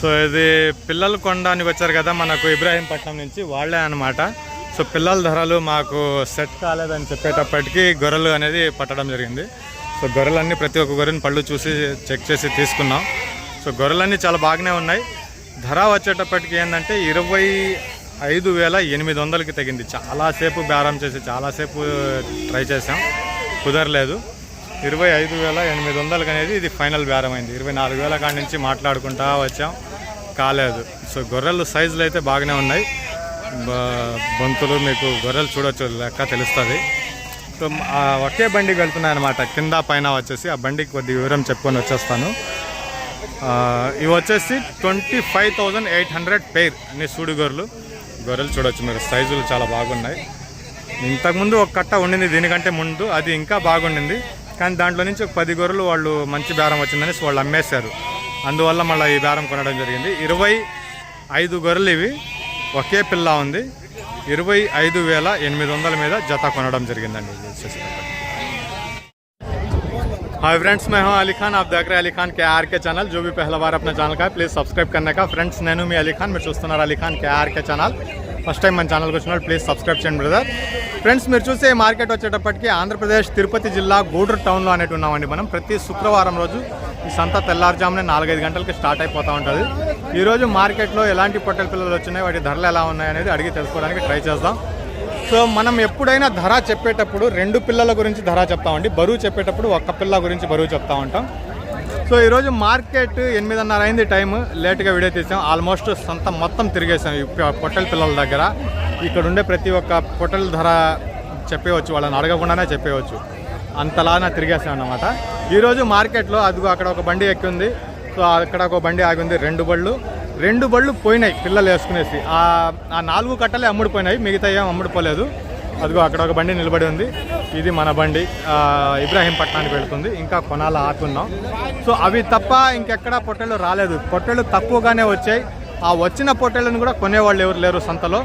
So ఇది పిల్లలు కొనడానికి వచ్చారు కదా మనకు ఇబ్రాహీంపట్నం నుంచి వాళ్ళే అనమాట సో పిల్లల ధరలు మాకు సెట్ కాలేదని చెప్పేటప్పటికి గొర్రెలు అనేది పట్టడం జరిగింది. సో గొర్రెలన్నీ ప్రతి ఒక్క గొర్రెని పళ్ళు చూసి చెక్ చేసి తీసుకున్నాం. సో గొర్రెలన్నీ చాలా బాగానే ఉన్నాయి. ధర వచ్చేటప్పటికి ఏంటంటే ఇరవై ఐదు వేల ఎనిమిది వందలకి తగింది. చాలాసేపు బేరం చేసి చాలాసేపు ట్రై చేసాం కుదరలేదు. ఇరవై ఐదు వేల ఎనిమిది వందలకి అనేది ఇది ఫైనల్ బేరం అయింది. ఇరవై నాలుగు వేల కాడి నుంచి మాట్లాడుకుంటా వచ్చాం. కాలేదు సో గొర్రెలు సైజులు అయితే బాగానే ఉన్నాయి. బొంతులు బంతులు మీకు గొర్రెలు చూడొచ్చు లెక్క తెలుస్తుంది. సో ఒకే బండికి వెళ్తున్నాయి అనమాట కింద పైన వచ్చేసి ఆ బండికి కొద్ది వివరం చెప్పుకొని వచ్చేస్తాను. ఇవి వచ్చేసి twenty five thousand eight hundred per అన్ని సూడి గొర్రెలు. గొర్రెలు చూడొచ్చు మీరు సైజులు చాలా బాగున్నాయి. ఇంతకుముందు ఒక కట్ట ఉండింది దీనికంటే ముందు అది ఇంకా బాగుండింది. కానీ దాంట్లో నుంచి ఒక పది గొర్రెలు వాళ్ళు మంచి బేరం వచ్చిందని వాళ్ళు అమ్మేశారు. అందువల్ల మళ్ళీ ఈ బేరం కొనడం జరిగింది ఇరవై ఐదు గొర్రెలు ఇవి ఒకే పిల్ల ఉంది ఇరవై ఐదు వేల ఎనిమిది వందల మీద జత కొనడం జరిగిందండి ఇది వచ్చేసి हाय फ्रेंड्स मैं हूं अली खान आप देख रहे हैं अली खान के आर के चैनल जो भी पहला बार अपने ఛానల్ का है ప్లీజ్ సబ్స్క్రైబ్ करने का ఫ్రెండ్స్ నేను మీ అలీ ఖాన్ మీరు చూస్తున్నారు Ali Khan K R K channel first time మన ఛానల్కి వచ్చిన ప్లీజ్ సబ్స్క్రైబ్ చేయండి బ్రదర్ ఫ్రెండ్స్ మీరు చూసే మార్కెట్ వచ్చేటప్పటికి ఆంధ్రప్రదేశ్ తిరుపతి జిల్లా గూడూరు టౌన్లో అనేటి ఉన్నామండి మనం. ప్రతి శుక్రవారం రోజు ఈ సంత తెల్లారుజామునే నాలుగైదు గంటలకి స్టార్ట్ అయిపోతూ ఉంటుంది. ఈరోజు మార్కెట్లో ఎలాంటి పొట్టెల పిల్లలు వచ్చినాయి వాటి ధరలు ఎలా ఉన్నాయి అనేది అడిగి తెలుసుకోవడానికి ట్రై చేద్దాం. సో మనం ఎప్పుడైనా ధర చెప్పేటప్పుడు రెండు పిల్లల గురించి ధర చెప్తామండి బరువు చెప్పేటప్పుడు ఒక్క పిల్ల గురించి బరువు చెప్తా ఉంటాం. సో ఈరోజు మార్కెట్ ఎనిమిదిన్నర అయింది టైం లేట్గా వీడియో తీసాం. ఆల్మోస్ట్ సొంత మొత్తం తిరిగేసాం పొట్టల పొట్టెల పిల్లల దగ్గర. ఇక్కడ ఉండే ప్రతి ఒక్క పొట్టెల ధర చెప్పేయచ్చు. వాళ్ళని అడగకుండానే చెప్పేయచ్చు. అంతలానే తిరిగేసాం అనమాట ఈరోజు మార్కెట్లో అదిగో అక్కడ ఒక బండి ఎక్కి ఉంది సో అక్కడ ఒక బండి ఆగి ఉంది రెండు బళ్ళు. రెండు బళ్ళు పోయినాయి పిల్లలు వేసుకునేసి. ఆ నాలుగు కట్టలే అమ్ముడిపోయినాయి. మిగతా ఏం అమ్ముడుపోలేదు. అదిగో అక్కడ ఒక బండి నిలబడి ఉంది. ఇది మన బండి. ఇబ్రాహీంపట్నానికి వెళుతుంది. ఇంకా కొనాల ఆకున్నాం సో అవి తప్ప ఇంకెక్కడ పొట్టెలు రాలేదు. పొట్టెలు తక్కువగానే వచ్చాయి. ఆ వచ్చిన పొట్టెలను కూడా కొనేవాళ్ళు ఎవరు లేరు సంతలో.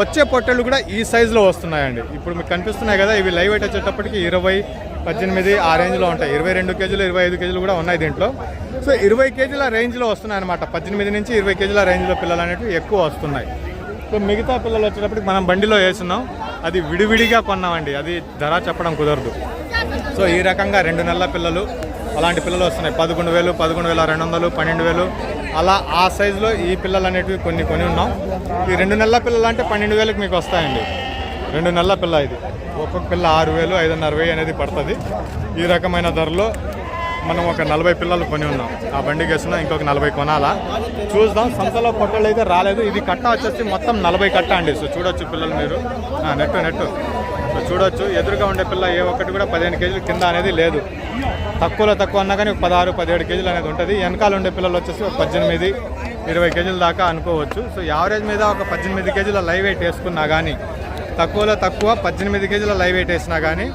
వచ్చే పొట్టెలు కూడా ఈ సైజులో వస్తున్నాయండి. ఇప్పుడు మీకు కనిపిస్తున్నాయి కదా ఇవి లైవ్ వెయిట్ వచ్చేటప్పటికి ఇరవై పద్దెనిమిది ఆ రేంజ్లో ఉంటాయి. ఇరవై రెండు కేజీలు ఇరవై ఐదు కేజీలు కూడా ఉన్నాయి దీంట్లో. సో ఇరవై కేజీల రేంజ్లో వస్తున్నాయి అనమాట పద్దెనిమిది నుంచి ఇరవై కేజీల రేంజ్లో పిల్లలు అనేవి ఎక్కువ వస్తున్నాయి. సో మిగతా పిల్లలు వచ్చేటప్పటికి మనం బండిలో వేస్తున్నాం. అది విడివిడిగా కొన్నామండి. అది ధర చెప్పడం కుదరదు. సో ఈ రకంగా రెండు నెలల పిల్లలు అలాంటి పిల్లలు వస్తున్నాయి. పదకొండు వేలు పదకొండు వేల రెండు వందలు పన్నెండు వేలు. అలా ఆ సైజులో ఈ పిల్లలు అనేటివి కొన్ని కొని ఉన్నాం. ఈ రెండు నెలల పిల్లలు అంటే పన్నెండు వేలకు మీకు వస్తాయండి. రెండు నెలల పిల్ల ఇది. ఒక్కొక్క పిల్ల ఆరు వేలు ఐదున్నర వెయ్యి అనేది పడుతుంది. ఈ రకమైన ధరలో మనం ఒక నలభై పిల్లలు కొని ఉన్నాం. ఆ బండి గేసిన ఇంకొక నలభై కొనాలా? చూద్దాం. సంతలో పొట్టలు అయితే రాలేదు. ఇది కట్ట వచ్చేసి మొత్తం నలభై కట్ట అండి. సో చూడొచ్చు పిల్లలు మీరు. Net net net. సో చూడొచ్చు. ఎదురుగా ఉండే పిల్ల ఏ ఒక్కటి కూడా పదిహేను కేజీలు కింద అనేది లేదు. తక్కువలో తక్కువ అన్నా కానీ ఒక పదహారు పదిహేడు కేజీలు అనేది ఉంటుంది. వెనకాల ఉండే పిల్లలు వచ్చేసి ఒక పద్దెనిమిది ఇరవై కేజీల దాకా అనుకోవచ్చు. సో యావరేజ్ మీద ఒక పద్దెనిమిది కేజీల లైవ్ వెయిట్ వేసుకున్నా కానీ తక్కువలో తక్కువ పద్దెనిమిది కేజీల లైవ్ వెయిట్ వేసినా కానీ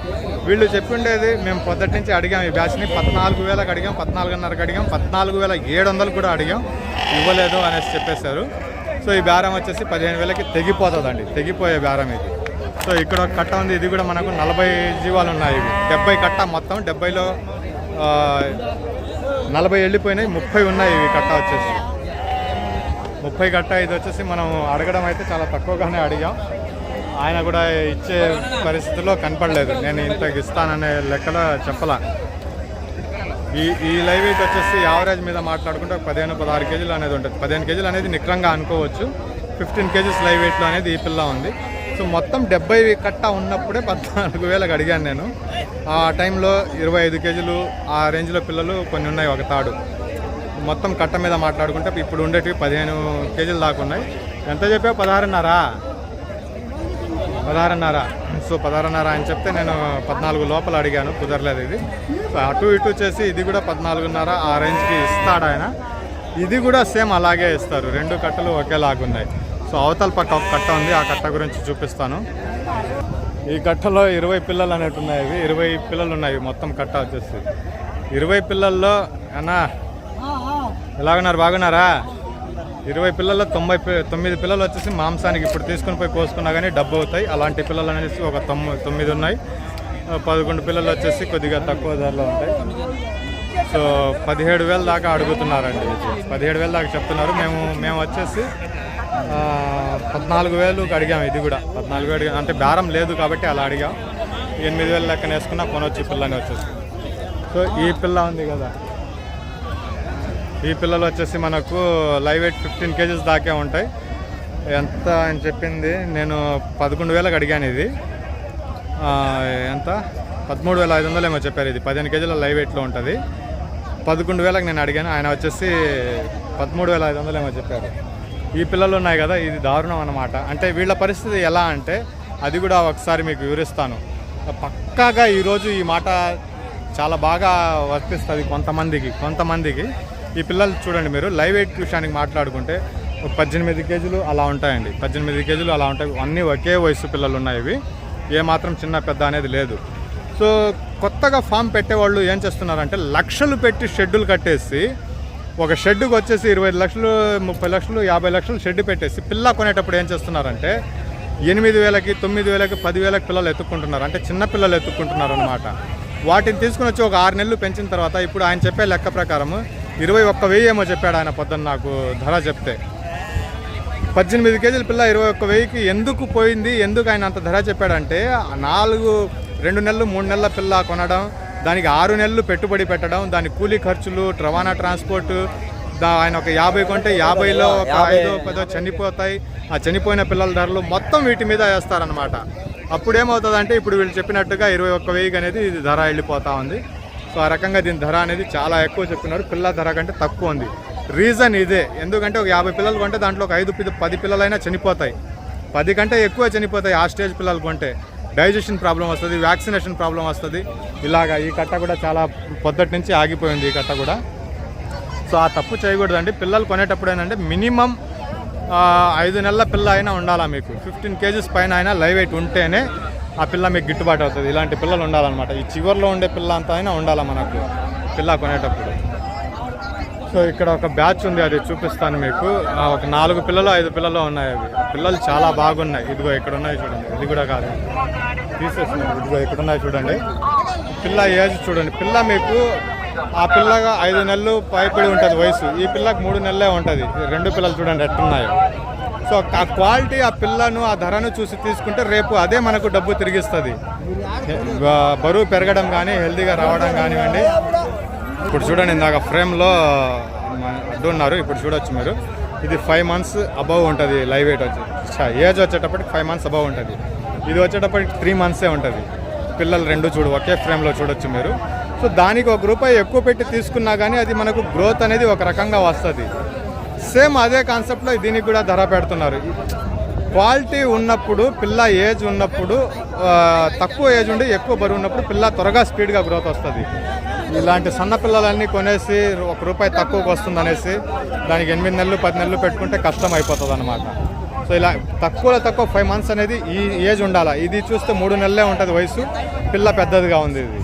వీళ్ళు చెప్పిండేది మేము పొద్దుటి నుంచి అడిగాం ఈ బ్యాచ్ని పద్నాలుగు వేలకు అడిగాం పద్నాలుగున్నరకు అడిగాం పద్నాలుగు వేల ఏడు వందలు కూడా అడిగాం. ఇవ్వలేదు అనేసి చెప్పేశారు. సో ఈ బేరం వచ్చేసి పదిహేను వేలకి తెగిపోతుందండి తెగిపోయే బేరం ఇది. సో ఇక్కడ ఒక కట్ట ఉంది ఇది కూడా మనకు నలభై జీవాలు ఉన్నాయి ఇవి. డెబ్బై కట్ట మొత్తం డెబ్బైలో నలభై వెళ్ళిపోయినాయి ముప్పై ఉన్నాయి ఇవి కట్ట వచ్చేసి. ముప్పై కట్ట ఇది వచ్చేసి మనం అడగడం అయితే చాలా తక్కువగానే అడిగాం. ఆయన కూడా ఇచ్చే పరిస్థితిలో కనపడలేదు. నేను ఇంతకు ఇస్తాననే లెక్కలో చెప్పలా. ఈ ఈ లైవ్ వెయిట్ వచ్చేసి యావరేజ్ మీద మాట్లాడుకుంటే పదిహేను పదహారు కేజీలు అనేది ఉంటుంది. పదిహేను కేజీలు అనేది నిక్రంగా అనుకోవచ్చు. ఫిఫ్టీన్ కేజీస్ లైవ్ వెయిట్లో అనేది ఈ పిల్ల ఉంది. సో మొత్తం డెబ్బై కట్ట ఉన్నప్పుడే పద్నాలుగు వేలకు అడిగాను నేను. ఆ టైంలో ఇరవై ఐదు కేజీలు ఆ రేంజ్లో పిల్లలు కొన్ని ఉన్నాయి ఒక తాడు. మొత్తం కట్ట మీద మాట్లాడుకుంటే ఇప్పుడు ఉండేటివి పదిహేను కేజీలు దాకా ఉన్నాయి. ఎంత చెప్పావు? పదహారున్నరా. పదహారున్నర సో పదహారున్నర అని చెప్తే నేను పద్నాలుగు లోపల అడిగాను కుదరలేదు ఇది. సో అటు ఇటు చేసి ఇది కూడా పద్నాలుగున్నర ఆ రేంజ్కి ఇస్తాడు ఆయన. ఇది కూడా సేమ్ అలాగే ఇస్తారు రెండు కట్టలు ఒకేలాగున్నాయి సో అవతల పక్క ఒక కట్ట ఉంది ఆ కట్ట గురించి చూపిస్తాను. ఈ కట్టలో ఇరవై పిల్లలు అనేవి ఉన్నాయి ఇవి. ఇరవై పిల్లలు ఉన్నాయి మొత్తం కట్ట వచ్చేసి. ఇరవై పిల్లల్లో అన్నా ఎలాగున్నారు? బాగున్నారా? ఇరవై పిల్లల్లో తొంభై తొమ్మిది పిల్లలు వచ్చేసి మాంసానికి ఇప్పుడు తీసుకుని పోయి కోసుకున్నా కానీ డబ్బు అవుతాయి. అలాంటి పిల్లలు అనేసి ఒక తొమ్మిది తొమ్మిది ఉన్నాయి. పదకొండు పిల్లలు వచ్చేసి కొద్దిగా తక్కువ ధరలో ఉంటాయి. సో పదిహేడు వేల దాకా అడుగుతున్నారండి. పదిహేడు వేల దాకా చెప్తున్నారు. మేము మేము వచ్చేసి పద్నాలుగు వేలు అడిగాం ఇది కూడా. పద్నాలుగు వేలు అంటే బేరం లేదు కాబట్టి అలా అడిగాం. ఎనిమిది వేలు లెక్కన వేసుకున్నా కొనొచ్చి పిల్లని వచ్చేసి. సో ఈ పిల్ల ఉంది కదా. ఈ పిల్లలు వచ్చేసి మనకు లైవ్ వెయిట్ ఫిఫ్టీన్ కేజీస్ దాకే ఉంటాయి. ఎంత అని చెప్పింది? నేను పదకొండు వేలకు అడిగాను ఇది. ఎంత? పదమూడు వేల ఐదు వందలు ఏమో చెప్పారు ఇది. పదిహేను కేజీల లైవ్ వెయిట్లో ఉంటుంది. పదకొండు వేలకు నేను అడిగాను. ఆయన వచ్చేసి పదమూడు వేల ఐదు వందలు ఏమో చెప్పారు. ఈ పిల్లలు ఉన్నాయి కదా ఇది దారుణం అన్నమాట. అంటే వీళ్ళ పరిస్థితి ఎలా అంటే అది కూడా ఒకసారి మీకు వివరిస్తాను. పక్కాగా ఈరోజు ఈ మాట చాలా బాగా వర్తిస్తుంది కొంతమందికి కొంతమందికి. ఈ పిల్లలు చూడండి మీరు లైవ్ ఎయిట్ విషయానికి మాట్లాడుకుంటే ఒక పద్దెనిమిది కేజీలు అలా ఉంటాయండి. పద్దెనిమిది కేజీలు అలా ఉంటాయి. అన్నీ ఒకే వయసు పిల్లలు ఉన్నాయి ఇవి. ఏ మాత్రం చిన్న పెద్ద అనేది లేదు. సో కొత్తగా ఫామ్ పెట్టేవాళ్ళు ఏం చేస్తున్నారంటే లక్షలు పెట్టి షెడ్యూల్ కట్టేసి ఒక షెడ్కి వచ్చేసి ఇరవై ఐదు లక్షలు ముప్పై లక్షలు యాభై లక్షలు షెడ్ పెట్టేసి పిల్ల కొనేటప్పుడు ఏం చేస్తున్నారంటే ఎనిమిది వేలకి తొమ్మిది వేలకి పదివేలకి పిల్లలు ఎత్తుక్కుంటున్నారు. అంటే చిన్న పిల్లలు ఎత్తుక్కుంటున్నారు అనమాట వాటిని తీసుకుని వచ్చి ఒక ఆరు నెలలు పెంచిన తర్వాత ఇప్పుడు ఆయన చెప్పే లెక్క ప్రకారం ఇరవై ఒక్క వెయ్యి ఏమో చెప్పాడు ఆయన పొద్దున్న నాకు ధర చెప్తే. పద్దెనిమిది కేజీల పిల్ల ఇరవై ఒక్క వెయ్యికి ఎందుకు పోయింది? ఎందుకు ఆయన అంత ధర చెప్పాడంటే నాలుగు రెండు నెలలు మూడు నెలల పిల్ల కొనడం దానికి ఆరు నెలలు పెట్టుబడి పెట్టడం దాని కూలీ ఖర్చులు రవాణా ట్రాన్స్పోర్ట్ దా ఆయన ఒక యాభై కొంటే యాభైలో ఒక ఐదో పదో చనిపోతాయి. ఆ చనిపోయిన పిల్లల ధరలు మొత్తం వీటి మీద వేస్తారనమాట అప్పుడు ఏమవుతుందంటే ఇప్పుడు వీళ్ళు చెప్పినట్టుగా ఇరవై ఒక్క వెయ్యికి అనేది ఇది ధర వెళ్ళిపోతా ఉంది. సో ఆ రకంగా దీని ధర అనేది చాలా ఎక్కువ చెప్తున్నారు. పిల్ల ధర కంటే తక్కువ ఉంది. రీజన్ ఇదే. ఎందుకంటే ఒక యాభై పిల్లలు కొంటే దాంట్లో ఒక ఐదు పది పిల్లలైనా చనిపోతాయి. పది కంటే ఎక్కువ చనిపోతాయి ఆ స్టేజ్ పిల్లలు కొంటే. డైజెషన్ ప్రాబ్లం వస్తుంది వ్యాక్సినేషన్ ప్రాబ్లం వస్తుంది. ఇలాగా ఈ కట్ట కూడా చాలా పొద్దుటి నుంచి ఆగిపోయింది ఈ కట్ట కూడా. సో ఆ తప్పు చేయకూడదండి. పిల్లలు కొనేటప్పుడు ఏంటంటే మినిమం ఐదు నెలల పిల్ల అయినా ఉండాలా మీకు. ఫిఫ్టీన్ కేజీస్ పైన అయినా లైవ్ వెయిట్ ఉంటేనే ఆ పిల్ల మీకు గిట్టుబాటు అవుతుంది. ఇలాంటి పిల్లలు ఉండాలన్నమాట. ఈ చివర్లో ఉండే పిల్ల అంతా అయినా ఉండాలా మనకు? పిల్ల కొనేటప్పుడు. సో ఇక్కడ ఒక బ్యాచ్ ఉంది అది చూపిస్తాను మీకు. ఒక నాలుగు పిల్లలు ఐదు పిల్లలు ఉన్నాయి అవి. పిల్లలు చాలా బాగున్నాయి. ఇదిగో ఇక్కడ ఉన్నాయి చూడండి. ఇది కూడా కాదు. తీసేసినాయి ఇదిగో ఇక్కడ ఉన్నాయి చూడండి. పిల్ల ఏజ్ చూడండి. పిల్ల మీకు ఆ పిల్లగా ఐదు నెలలు పైపడి ఉంటుంది వయసు. ఈ పిల్లకి మూడు నెలలే ఉంటుంది. రెండు పిల్లలు చూడండి ఎట్టున్నాయో సో ఆ క్వాలిటీ ఆ పిల్లను ఆ ధరను చూసి తీసుకుంటే రేపు అదే మనకు డబ్బు తిరిగిస్తుంది. బరువు పెరగడం కానీ హెల్తీగా రావడం కానివ్వండి. ఇప్పుడు చూడండి ఇందాక ఫ్రేమ్లో అడ్డున్నారు ఇప్పుడు చూడొచ్చు మీరు. ఇది ఫైవ్ మంత్స్ అబవ్ ఉంటుంది లైవ్ వెయిట్ వచ్చి ఏజ్ వచ్చేటప్పటికి ఫైవ్ మంత్స్ అబవ్ ఉంటుంది. ఇది వచ్చేటప్పటికి త్రీ మంత్సే ఉంటుంది. పిల్లలు రెండు చూడు ఒకే ఫ్రేమ్లో చూడొచ్చు మీరు. సో దానికి ఒక రూపాయి ఎక్కువ పెట్టి తీసుకున్నా కానీ అది మనకు గ్రోత్ అనేది ఒక రకంగా వస్తుంది. సేమ్ అదే కాన్సెప్ట్లో దీనికి కూడా ధర పెడుతున్నారు. క్వాలిటీ ఉన్నప్పుడు పిల్ల ఏజ్ ఉన్నప్పుడు తక్కువ ఏజ్ ఉండి ఎక్కువ బరువు ఉన్నప్పుడు పిల్ల త్వరగా స్పీడ్గా గ్రోత్ వస్తుంది. ఇలాంటి సన్న పిల్లలన్నీ కొనేసి ఒక రూపాయి తక్కువకు వస్తుంది అనేసి దానికి ఎనిమిది నెలలు పది నెలలు పెట్టుకుంటే కష్టం అయిపోతుంది అనమాట సో ఇలా తక్కువలో తక్కువ ఫైవ్ మంత్స్ అనేది ఈ ఏజ్ ఉండాలి? ఇది చూస్తే మూడు నెలలే ఉంటుంది వయసు పిల్ల పెద్దదిగా ఉంది ఇది.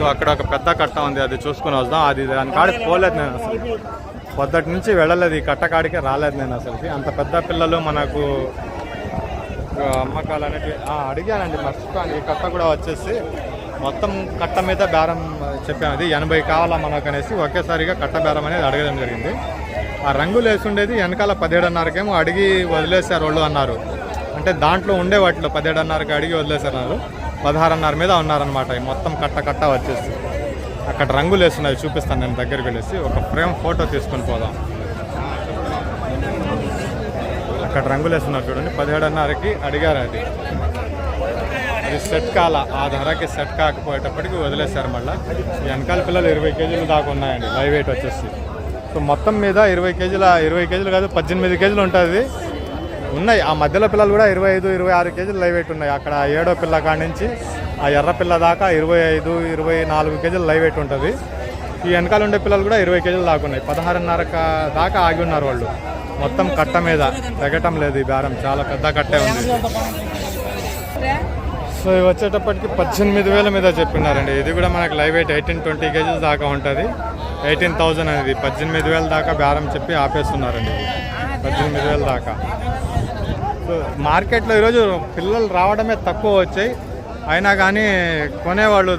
సో అక్కడ ఒక పెద్ద కట్ట ఉంది అది చూసుకుని వద్దాం. అది దాని కాడికి పోలేదు నేను అసలు. పొద్దటి నుంచి వెళ్ళలేదు ఈ కట్ట కాడికి రాలేదు నేను అసలుకి. అంత పెద్ద పిల్లలు మనకు అమ్మకాలు అనేవి అడిగానండి మర్చిపోయాను. ఈ కట్ట కూడా వచ్చేసి మొత్తం కట్ట మీద బేరం చెప్పాను. అది ఎనభై కావాలా మనకు అనేసి ఒకేసారిగా కట్ట బేరం అనేది అడగడం జరిగింది. ఆ రంగులు వేసుండేది వెనకాల పదిహేడున్నరకేమో అడిగి వదిలేశారు వాళ్ళు అన్నారు. అంటే దాంట్లో ఉండే వాటిలో పదిహేడున్నరకి అడిగి వదిలేశారు అన్నారు పదహారున్నర మీద ఉన్నారనమాట మొత్తం కట్ట కట్ట వచ్చేసి. అక్కడ రంగులు వేస్తున్నాయి చూపిస్తాను నేను దగ్గరికి వెళ్ళేసి. ఒక ఫ్రేమ్ ఫోటో తీసుకొని పోదాం. అక్కడ రంగులు వేస్తున్నారు చూడండి. పదిహేడున్నరకి అడిగారు అది. అది సెట్ కాల ఆ ధరకి సెట్ కాకపోయేటప్పటికి వదిలేశారు మళ్ళీ. ఈ వెనకాల పిల్లలు ఇరవై కేజీలు దాకా ఉన్నాయండి లైవ్ వెయిట్ వచ్చేసి. సో మొత్తం మీద ఇరవై కేజీల ఇరవై కేజీలు కాదు పద్దెనిమిది కేజీలు ఉంటుంది. ఉన్నాయి. ఆ మధ్యలో పిల్లలు కూడా ఇరవై ఐదు ఇరవై ఆరు కేజీలు లైవ్ వెయిట్ ఉన్నాయి. అక్కడ ఏడో పిల్ల కాడి నుంచి ఆ ఎర్ర పిల్ల దాకా ఇరవై ఐదు ఇరవై నాలుగు కేజీలు లైవ్ వెయిట్ ఉంటుంది. ఈ వెనకాల ఉండే పిల్లలు కూడా ఇరవై కేజీలు దాకా ఉన్నాయి. పదహారున్నర దాకా ఆగి ఉన్నారు వాళ్ళు. మొత్తం కట్ట మీద. తెగటం లేదు ఈ బేరం. చాలా పెద్ద కట్టే ఉంది. సో ఇవి వచ్చేటప్పటికి పద్దెనిమిది వేల మీద చెప్పినారండి. ఇది కూడా మనకు live weight eighteen twenty KGs దాకా ఉంటుంది. ఎయిటీన్ థౌజండ్ అనేది పద్దెనిమిది వేల దాకా బేరం చెప్పి ఆపేస్తున్నారండి. పద్దెనిమిది వేల దాకా. మార్కెట్లో ఈరోజు పిల్లలు రావడమే తక్కువ వచ్చాయి. అయినా కానీ కొనేవాళ్ళు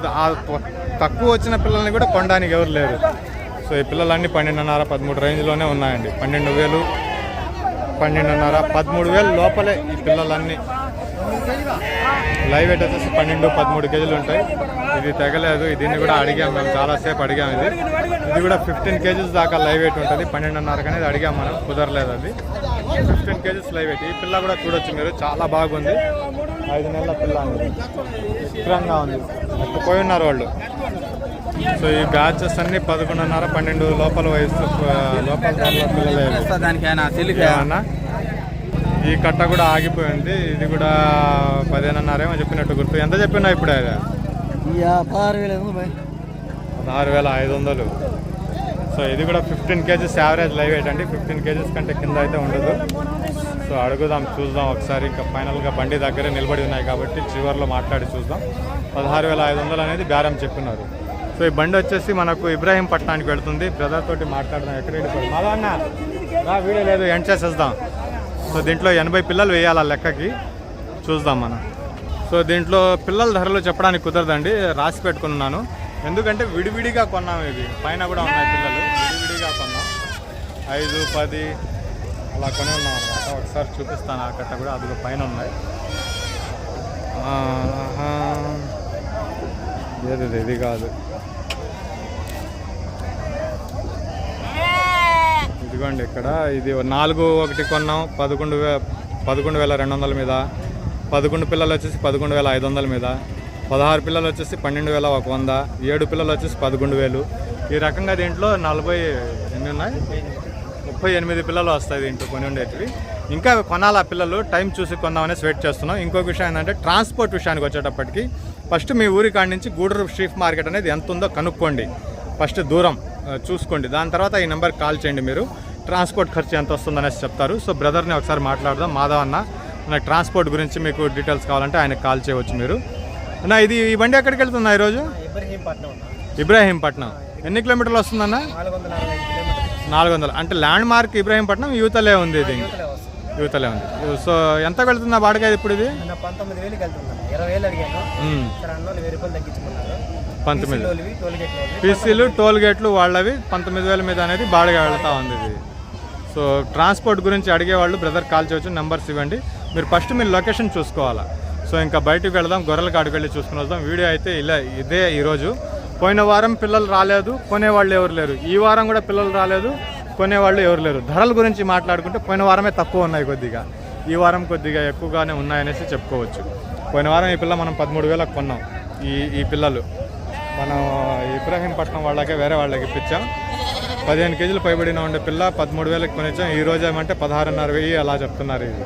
తక్కువ వచ్చిన పిల్లల్ని కూడా కొనడానికి ఎవరు లేరు. సో ఈ పిల్లలన్నీ పన్నెండున్నర పదమూడు రేంజ్లోనే ఉన్నాయండి. పన్నెండు వేలు పన్నెండున్నర పదమూడు వేలు లోపలే ఈ పిల్లలన్నీ. లైవ్ వెయిట్ వచ్చేసి పన్నెండు పదమూడు కేజీలు ఉంటాయి. ఇది తెగలేదు. దీన్ని కూడా అడిగాం మేము చాలాసేపు అడిగాం ఇది. ఇది కూడా ఫిఫ్టీన్ కేజీస్ దాకా లైవ్ వెయిట్ ఉంటుంది. పన్నెండున్నరకనేది అడిగాం మనం కుదరలేదు అది. ఫిఫ్టీన్ కేజీస్ లైవ్ ఈ పిల్ల కూడా చూడొచ్చు మీరు. చాలా బాగుంది. ఐదు నెలల పిల్ల చిత్రంగా ఉంది. పోయి ఉన్నారు వాళ్ళు. సో ఈ బ్యాచెస్ అన్ని పదకొండున్నర పన్నెండు లోపల వయసు లోపల పిల్లలే ఈ కట్ట కూడా ఆగిపోయింది ఇది కూడా పదిహేనున్నరేమో చెప్పినట్టు గుర్తు. ఎంత చెప్పినా ఇప్పుడు? అది పదహారు వేల ఐదు వందలు పదహారు వేల ఐదు వందలు సో ఇది కూడా fifteen KGs average live weight అండి. ఫిఫ్టీన్ కేజీస్ కంటే కింద అయితే ఉండదు. సో అడుగుదాం చూద్దాం ఒకసారి. ఇంకా ఫైనల్గా బండి దగ్గరే నిలబడి ఉన్నాయి కాబట్టి చివర్లో మాట్లాడి చూద్దాం. పదహారు వేల ఐదు వందలు అనేది బేరం చెప్పినారు. సో ఈ బండి వచ్చేసి మనకు ఇబ్రాహీంపట్నానికి వెళుతుంది. బ్రదర్ తోటి మాట్లాడదాం. ఎక్కడ వెళ్ళిపోయి మాదా వీడియో లేదు. ఎండ్ చేసేద్దాం. సో దీంట్లో ఎనభై పిల్లలు వేయాలి లెక్కకి. చూద్దాం మనం. సో దీంట్లో పిల్లల ధరలు చెప్పడానికి కుదరదండి. రాసి పెట్టుకున్నాను. ఎందుకంటే విడివిడిగా కొన్నాం ఇది పైన కూడా ఉన్నాయి పిల్లలు. కాకుండా ఐదు పది అలా కొని ఉన్నాం అనమాట ఒకసారి చూపిస్తాను ఆ కట్ట కూడా అది పైన ఉన్నాయి ఏది ఇది? కాదు. ఇదిగోండి ఇక్కడ. ఇది నాలుగు ఒకటి కొన్నాం. పదకొండు వే పదకొండు వేల రెండు వందల మీద. పదకొండు పిల్లలు వచ్చేసి పదకొండు వేల ఐదు వందల మీద. పదహారు పిల్లలు వచ్చేసి పన్నెండు వేల ఒక వంద. ఏడు పిల్లలు వచ్చేసి పదకొండు వేలు. ఈ రకంగా దీంట్లో నలభై ఎన్ని ఉన్నాయి? ముప్పై ఎనిమిది పిల్లలు వస్తాయి దీంట్లో కొని ఉండేటివి. ఇంకా కొనాలి ఆ పిల్లలు? టైం చూసి కొందామనేసి వెయిట్ చేస్తున్నాం. ఇంకొక విషయం ఏంటంటే ట్రాన్స్పోర్ట్ విషయానికి వచ్చేటప్పటికి ఫస్ట్ మీ ఊరి కాడి నుంచి గూడూరు స్ట్రీట్ మార్కెట్ అనేది ఎంత ఉందో కనుక్కోండి. ఫస్ట్ దూరం చూసుకోండి. దాని తర్వాత ఈ నెంబర్కి కాల్ చేయండి మీరు. ట్రాన్స్పోర్ట్ ఖర్చు ఎంత వస్తుందనేసి చెప్తారు. సో బ్రదర్ని ఒకసారి మాట్లాడదాం. మాధవ్ అన్న నాకు ట్రాన్స్పోర్ట్ గురించి మీకు డీటెయిల్స్ కావాలంటే ఆయనకు కాల్ చేయవచ్చు మీరు. అన్న ఇది ఈ బండి ఎక్కడికి వెళ్తుందా ఈరోజు? ఇబ్రహీంపట్నం ఇబ్రాహీంపట్నం. ఎన్ని కిలోమీటర్లు వస్తుందన్న? నాలుగు వందల. అంటే ల్యాండ్ మార్క్ ఇబ్రాహీంపట్నం యూతలే ఉంది ఇది. యూతలే ఉంది. సో ఎంత వెళ్తుందా బాడగా ఇప్పుడు ఇది? పంతొమ్మిది వేలకి ఇరవై వేలు అడిగాను. గేట్ పీసీలు టోల్ గేట్లు వాళ్ళవి పంతొమ్మిది వేల మీద అనేది బాడగా వెళ్తా ఉంది ఇది. సో ట్రాన్స్పోర్ట్ గురించి అడిగేవాళ్ళు బ్రదర్ కాల్ చేయొచ్చు నెంబర్స్ ఇవ్వండి. మీరు ఫస్ట్ మీరు లొకేషన్ చూసుకోవాలా. సో ఇంకా బయటికి వెళదాం గొర్రెల కాడికి వెళ్ళి చూసుకుని వద్దాం. వీడియో అయితే ఇలా ఇదే ఈరోజు. పోయిన వారం పిల్లలు రాలేదు కొనేవాళ్ళు ఎవరు లేరు. ఈ వారం కూడా పిల్లలు రాలేదు కొనేవాళ్ళు ఎవరు లేరు. ధరల గురించి మాట్లాడుకుంటే పోయిన వారమే తక్కువ ఉన్నాయి కొద్దిగా. ఈ వారం కొద్దిగా ఎక్కువగానే ఉన్నాయనేసి చెప్పుకోవచ్చు. పోయిన వారం ఈ పిల్ల మనం పదమూడు వేలకు కొన్నాం. ఈ ఈ పిల్లలు. మనం ఇబ్రాహీంపట్నం వాళ్ళకే వేరే వాళ్ళకి ఇప్పించాం. పదిహేను కేజీలు పైబడిన ఉండే పిల్ల పదమూడు వేలకు కొనిచ్చాం. ఈ రోజు ఏమంటే పదహారున్నర వెయ్యి అలా చెప్తున్నారు ఇది.